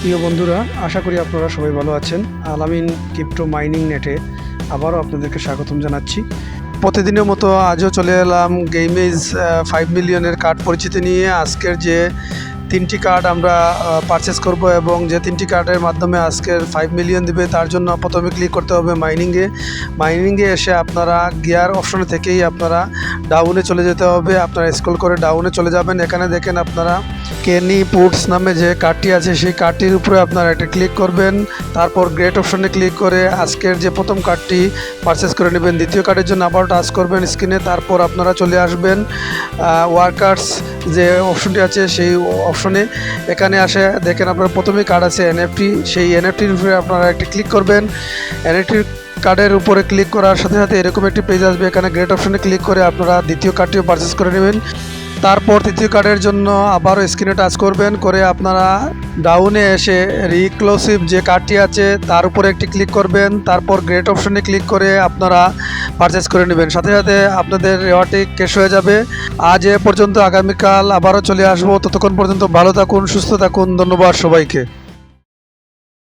প্রিয় বন্ধুরা, আশা করি আপনারা সবাই ভালো আছেন। আলামিন ক্রিপ্টো মাইনিং নেটে আবারও আপনাদেরকে স্বাগতম জানাচ্ছি। প্রতিদিনের মতো আজও চলে এলাম গেইমেজ ফাইভ মিলিয়নের কার্ড পরিচিতি নিয়ে। আজকের যে তিনটি কার্ড আমরা পারচেস করব এবং যে তিনটি কার্ডের মাধ্যমে আজকের ফাইভ মিলিয়ন দিবে, তার জন্য প্রথমে ক্লিক করতে হবে মাইনিংয়ে মাইনিংয়ে এসে আপনারা গিয়ার অপশনে থেকেই আপনারা ডাউনে চলে যেতে হবে। আপনারা স্ক্রল করে ডাউনে চলে যাবেন। এখানে দেখেন আপনারা কেনি পুটস নামে যে কার্ডটি আছে, সেই কার্ডটির উপরে আপনারা একটা ক্লিক করবেন। তারপর গ্রেট অপশনে ক্লিক করে আজকের যে প্রথম কার্ডটি পারচেস করে নেবেন। দ্বিতীয় কার্ডের জন্য আবার টাচ করবেন স্ক্রিনে তারপর আপনারা চলে আসবেন ওয়ার্কার্স যে অপশনটি আছে, সেই অপশনে এখানে আসে, দেখেন আপনার প্রথমেই কার্ড আছে এনএফটি সেই এনএফটির উপরে আপনারা একটি ক্লিক করবেন। এনএফটির কার্ডের উপরে ক্লিক করার সাথে সাথে এরকম একটি পেজ আসবে। এখানে গ্রেট অপশনে ক্লিক করে আপনারা দ্বিতীয় কার্ডটিও পারচেস করে নেবেন। তারপর তৃতীয় কার্ডের জন্য আবারও স্ক্রিনে টাচ করবেন, করে আপনারা ডাউনে এসে রিক্লোসিভ যে কার্ডটি আছে, তার উপরে একটি ক্লিক করবেন, তারপর গ্রেট অপশনে ক্লিক করে আপনারা পারচেস করে নেবেন। সাথে সাথে আপনাদের রেওয়ারটি কেস হয়ে যাবে। আজ এ পর্যন্ত আগামীকাল আবারও চলে আসব। ততক্ষণ পর্যন্ত ভালো থাকুন, সুস্থ থাকুন, ধন্যবাদ সবাইকে।